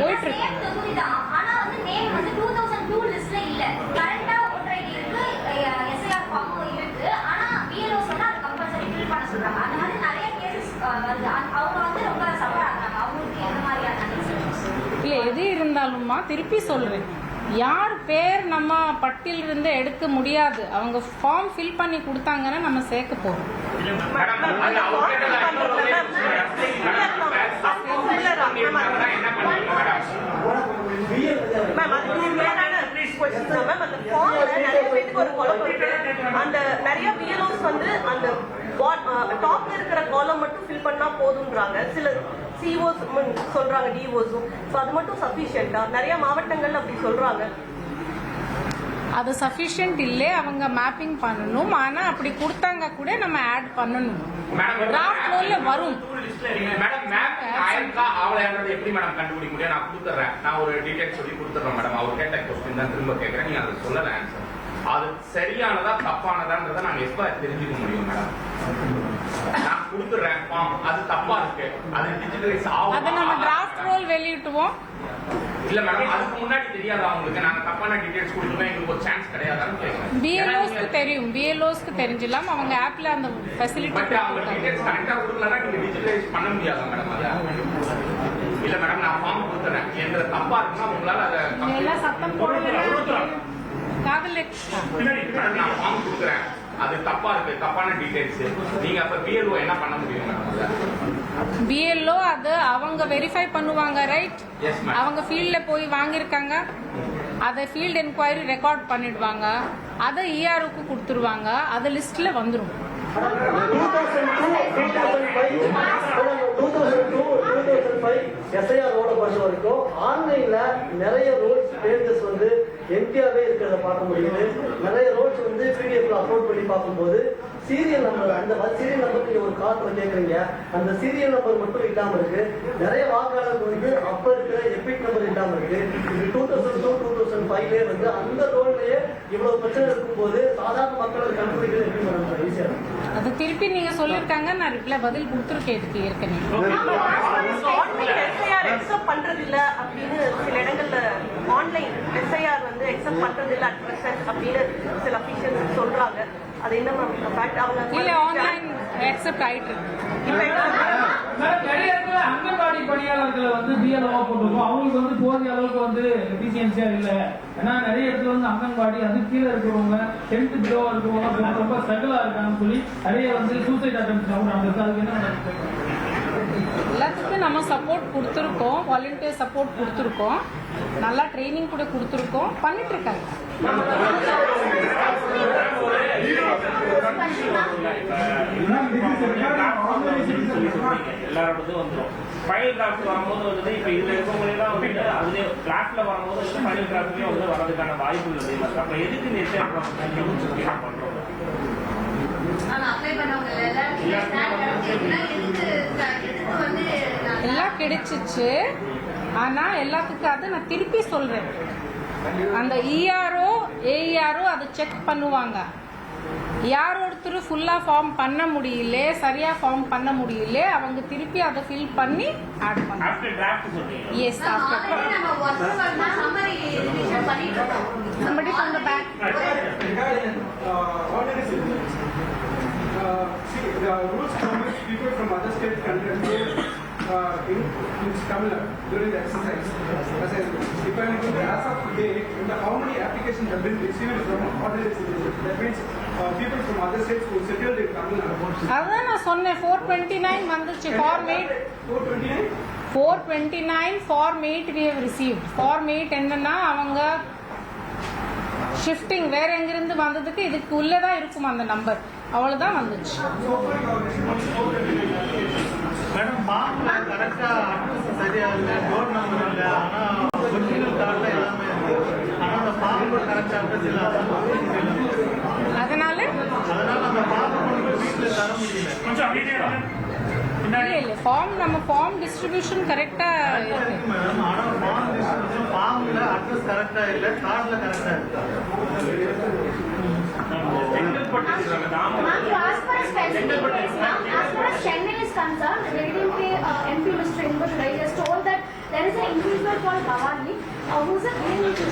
போயிட்டு இருக்கு Same தொகுதி தான். ஆனா வந்து name வந்து 2002 listல இல்ல. Current ஆ voter ID இருக்கு, அஹ் SIR form உம் இருக்கு. ஆனா BLO சொன்னா அது compulsory fill பண்ண சொல்றாங்க. அந்த மாதிரி நிறைய cases, அஹ், வருது. அ- அவங்க வந்து ரொம்ப suffer ஆகுறாங்க. அவங்களுக்கு எந்த மாதிரியான conditions? இல்ல எது இருந்தாலும்மா திருப்பி சொல்றேன் யார் பேர் நம்ம பட்டியலிருந்து எடுக்க முடியாது அவங்க ஃபார்ம் ஃபில் பண்ணி கொடுத்தாங்கன்னா நம்ம சேர்க்க போறோம் மேம் கொஸ்டின் தான். மேம் அந்த ஃபார்ம்ல நிறைய பேருக்கு ஒரு குழப்பம் இருக்கு. அந்த நிறைய பிஎல்ஓஸ் வந்து அந்த டாப்ல இருக்கிற காலம் மட்டும் ஃபில் பண்ணா போதுன்றாங்க சில சிஓஸ் சொல்றாங்க டிஓஸும் ஸோ அது மட்டும் சஃபிஷியண்டா நிறைய மாவட்டங்கள்ல அப்படி சொல்றாங்க. அது சஃபிஷியன்ட் இல்லை அவங்க மேப்பிங் பண்ணணும். ஆனா அப்படி கொடுத்தாங்க கூட நம்ம ஆட் பண்ணணும். மேடம் டிராஃப்ட் ரோல்ல வரும். மேடம் மேப் ஆயிருக்கா எப்படி மேடம் கண்டுபிடிக்க முடியும்? நான் கொடுத்துறேன். நான் ஒரு டீடைல் சொல்லி கொடுத்துறேன் மேடம் அவர் கேட்ட கொஸ்டின் தான் திரும்ப கேட்கறேன். நீங்க அதை சொல்லல ஆன்சர் அது சரியானதா தப்பானதான்றதை நாங்க எப்ப தெரிஞ்சுக்க முடியும் மேடம் நான் கொடுத்துறேன். அது தப்பா இருக்கு. அது டிஜிட்டலைஸ் அதை நம்ம ஆகும் டிராஃப்ட் ரோல் வெளியிட்டுவோம். இல்ல மேடம் அதுக்கு முன்னாடி தெரியாதா உங்களுக்கு? நாங்க தப்பான டீடைல்ஸ் கொடுத்துருந்தா எங்களுக்கு ஒரு சான்ஸ் கிடையாதான்னு பிஎல்ஓஸ்க்கு தெரியும். பிஎல்ஓஸ்க்கு தெரிஞ்சிடலாம். அவங்க ஆப்ல அந்த ஃபெசிலிட்டி பட் அவங்க டீடைல்ஸ் கரெக்டா கொடுக்கலன்னா நீங்க டிஜிட்டலைஸ் பண்ண முடியாதா மேடம் இல்ல மேடம் நான் ஃபார்ம் கொடுத்துறேன். என்ற தப்பா இருக்குன்னா உங்களால அதை எல்லாம் சத்தம் போடல. காதல் நான் ஃபார்ம் கொடுக்குறேன். அது தப்பா இருக்கு. தப்பான டீடைல்ஸ் நீங்க அப்ப பிஎல்ஓ என்ன பண்ண பிஎல்ஓ அது அவங்க வெரிஃபை பண்ணுவாங்க ரைட். அவங்க ஃபீல்ட்ல போய் வாங்கியிருக்காங்க. அதை ஃபீல்ட் என்கொயரி ரெக்கார்ட் பண்ணிடுவாங்க. அதை இஆருக்கு கொடுத்துருவாங்க. அது லிஸ்ட்ல வந்துடும் எஸ்ஐஆரோட பொறுத்த வரைக்கும் ஆன்லைன்ல நிறைய ரோல்ஸ் பேஜஸ் வந்து எம்டியாவே இருக்கிறத பார்க்க முடியுது. நிறைய ரோல்ஸ் வந்து பிடிஎஃப்ல அப்லோட் பண்ணி பார்க்கும்போது சீரியல் நம்பர் அந்த சீரியல் நம்பருக்கு நீங்க ஒரு கார்டு கேட்குறீங்க அந்த சீரியல் நம்பர் மட்டும் இல்லாம இருக்கு. நிறைய வாக்காளருக்கு வந்து அப்ப இருக்கு இது two thousand two two thousand ஃபைவ்லேயே வந்து அந்த ரோல்லையே இவ்வளவு பிரச்சனை இருக்கும்போது சாதாரண மக்களை கண்டுபிடிக்கிறது எப்படி மேடம் ஈஸியா அது திருப்பி நீங்க சொல்லியிருக்காங்க நான் ரிப்ளை பதில் கொடுத்துருக்கேன் இதுக்கு ஏற்கனவே. எக்ஸப்ட் பண்றது இல்ல அப்படின்னு சில இடங்கள்ல ஆன்லைன் எஸ்ஐஆர் வந்து எக்ஸப்ட் பண்றது இல்ல அட் பிரசன்ட் அப்படின்னு சில அபிஷியல்ஸ் சொல்றாங்க. அது என்ன மேம் ஃபேக்ட் அவங்க இல்ல ஆன்லைன் அக்செப்ட் ஆயிட்டு இருக்கு. நிறைய இடத்துல அங்கன்வாடி பணியாளர்களை வந்து பிஎல்ஓ போட்டிருக்கோம். அவங்களுக்கு வந்து போதிய அளவுக்கு வந்து எஃபிஷியன்சியா இல்ல. ஏன்னா நிறைய இடத்துல வந்து அங்கன்வாடி அது கீழே இருக்கிறவங்க டென்த் பிலோவா இருக்கிறவங்க ரொம்ப ஸ்ட்ரகிளா இருக்காங்கன்னு சொல்லி நிறைய வந்து சூசைட் அட்டம்ஸ் அவங்க அதுக்கு என்ன நடக்குது? எல்லாத்துக்கும் நம்ம சப்போர்ட் கொடுத்துருக்கோம். வாலண்டியர் சப்போர்ட் கொடுத்துருக்கோம். நல்லா ட்ரைனிங் கூட கொடுத்துருக்கோம். பண்ணிட்டு இருக்காங்க. எல்லாரோடதும் வந்துடும் ஃபைனல் டிராஃப்ட் வரும்போது வந்து இப்போ அதுலேயே வரும்போது வந்து டிராஃப்ட்லேயே வந்து வரதுக்கான வாய்ப்புகள் அதிகமாக அப்போ எதுக்கு இந்த எஸ்ஏ பண்ணுறோம் எல்லாம் கிடைச்சிச்சு. ஆனா எல்லாத்துக்கும் அதை நான் திருப்பி சொல்றேன். அந்த இஆர்ஓ ஏஇஆர்ஓ அதை செக் பண்ணுவாங்க. யார் ஒருத்தர் ஃபுல்லா ஃபார்ம் பண்ண முடியல சரியா ஃபார்ம் பண்ண முடியல அவங்க திருப்பி அதை ஃபில் பண்ணி ஆட் பண்ணுவாங்க ஆஃப்டர் டிராஃப்ட் சொல்றீங்க எஸ் நம்ம ஆஃப்டர் already நம்ம work பண்ணா summary revision பண்ணிட்டு இருக்கோம். somebody from the back regarding uh, ordinary citizens. Uh, see, the rules permit people from other states can enroll uh, in, in Tamil Nadu during the exercise. As I, if I look at as of today, in the, how many applications have been received from ordinary citizens? That means uh. அதான் நான் சொன்னேன் four twenty nine வந்துச்சு form eight 429? Four twenty nine form eight we have receive form eight என்னன்னா அவங்க shifting வேற எங்கிருந்து வந்ததுக்கு இதுக்கு உள்ளதான் இருக்கும் அந்த நம்பர் அவ்வளவுதான் வந்துச்சு. இல்ல இல்ல ஃபார்ம் நம்ம ஃபார்ம் டிஸ்ட்ரிபியூஷன் கரெக்டா இருக்கு மேடம் ஆனா ஃபார்ம் டிஸ்ட்ரிபியூஷன் ஃபார்ம்ல அட்ரஸ் கரெக்டா இல்ல கார்டுல கரெக்டா இருக்கு செங்கல்பட்டு தாமரை Ma'am, as far as Chennai is, ma'am, as far as Chennai is concerned, the Deputy uh, MP Mr. Inbut Rai has told that there is an individual called Bhavani, uh, who's a really two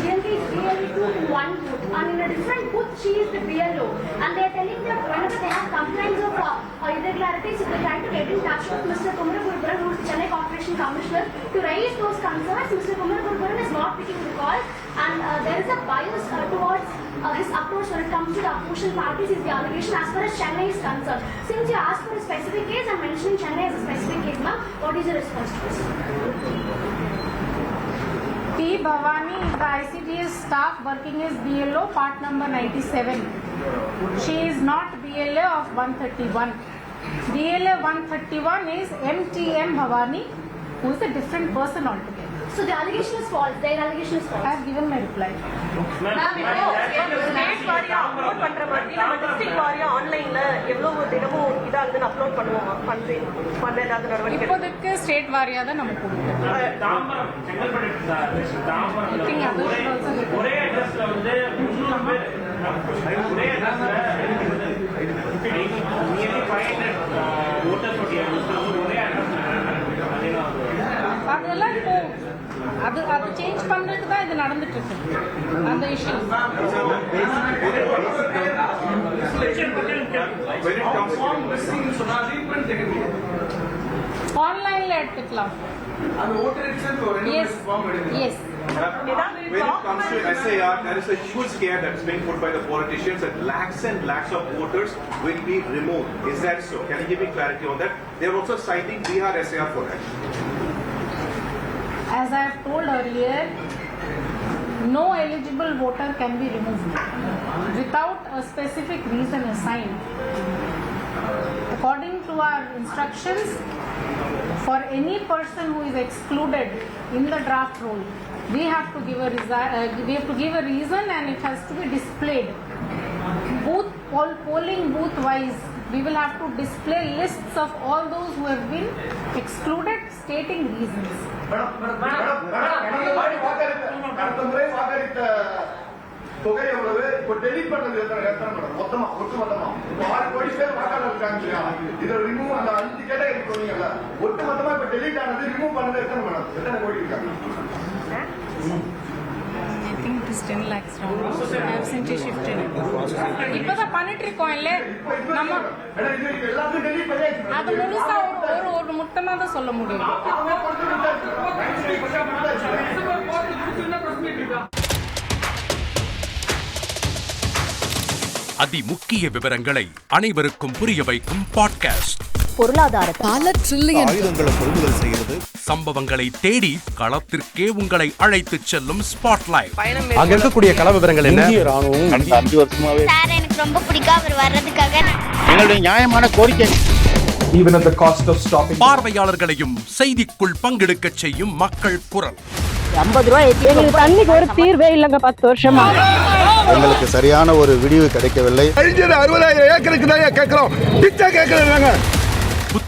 in one booth. And in a different booth, she is the BLO. And they are telling that whenever they have complaints of uh, irregularities, they try to get in touch with Mr. Kumar who is the Chennai Corporation Commissioner, to raise those concerns, Mr. Kumar is not picking the call. And uh, there is a bias uh, towards uh, his approach when it comes to the opposition parties is the allegation as far as Chennai is concerned. Since you asked for a specific case, I'm mentioning Chennai as a specific case, ma'am. What is your response to this? P. Bhavani is the ICDS staff working as BLO part number 97. She is not BLA of 131. BLA 131 is MTM Bhavani who is a different person altogether. So the allegation is false. The allegation is false. I have given my reply. Ma'am, நம்ம district வாரியா ஆன்லைன்ல எவ்வளவு தினமும் இதாகுதுன்னு upload பண்ணுவோமா? பண்ணி பண்ண ஏதாவது நடவடிக்கை இப்போதைக்கு ஸ்டேட் வாரியாக தான் நம்ம others ஒரே அட்ரஸ்ல வந்து சேஞ்ச் பண்றதுக்கு தான் இது நடந்துட்டு இருக்கு அந்த இஷ்யூ ஆன்லைன்ல எடுத்துக்கலாம் அந்த ஓட்டர் itself ஒரு ரெண்டு எஸ் ஃபார்ம் எடுக்கணும் எஸ் ஏதாவது When it comes to document SIR, there is a huge scare that is being put by the politicians that lakhs and lakhs of voters will be removed. Is that so? Can you give me clarity on that? They are also citing Bihar SIR for that. As I have told earlier, no eligible voter can be removed without a specific reason assigned. According to our instructions, for any person who is excluded in the draft roll, we have to give a uh, we have to give a reason and it has to be displayed. Booth poll, polling booth wise, we will have to display lists of all those who have been excluded, stating reasons. தொகை எவ்வளவு இப்போ delete பண்ணது எத்தனை எத்தனை madam மொத்தமா ஒட்டு மொத்தமா இப்போ ஆறு கோடி பேர் வாக்காளர் இருக்காங்க இல்லையா இதை ரிமூவ் அந்த அஞ்சு கேட்டகரி சொன்னீங்கல்ல ஒட்டு மொத்தமா இப்போ டெலிட் ஆனது ரிமூவ் பண்ணது எத்தனை மேடம் எத்தனை கோடி இருக்காங்க I think it is 10 lakhs shift Absentee shifted. இப்பதான் பண்ணிட்டு இருக்கோம் இல்ல. நம்ம அது முழுசா ஒரு ஒரு ஒரு தான் சொல்ல முடியும். அதிமுக்கிய விவரங்களை அனைவருக்கும் புரிய வைக்கும் பாட்காஸ்ட் பொருளாதார பல ட்ரில்லியன் ஆயுதங்களை கொள்முதல் செய்கிறது. சம்பவங்களை தேடி களத்திற்கே உங்களை அழைத்துச் செல்லும் ஸ்பாட்லைட் அங்க இருக்கக்கூடிய கள விவரங்கள் என்ன? கடந்த அஞ்சு வருஷமாவே சார் எனக்கு ரொம்ப பிடிக்கும் அவர் வர்றதுக்காக. எங்களுடைய நியாயமான கோரிக்கை. பார்வையாளர்களையும் செய்திக்குள் பங்கெடுக்கச் செய்யும் மக்கள் குரல். ஐம்பது ரூபாய் எங்களுக்கு தண்ணிக்கு ஒரு தீர்வே இல்லைங்க பத்து வருஷமா. எங்களுக்கு சரியான ஒரு விடிவு கிடைக்கவில்லை. அறுபதாயிரம் ஏக்கருக்கு தான் கேட்கிறோம்? பிச்சை கேட்கறாங்க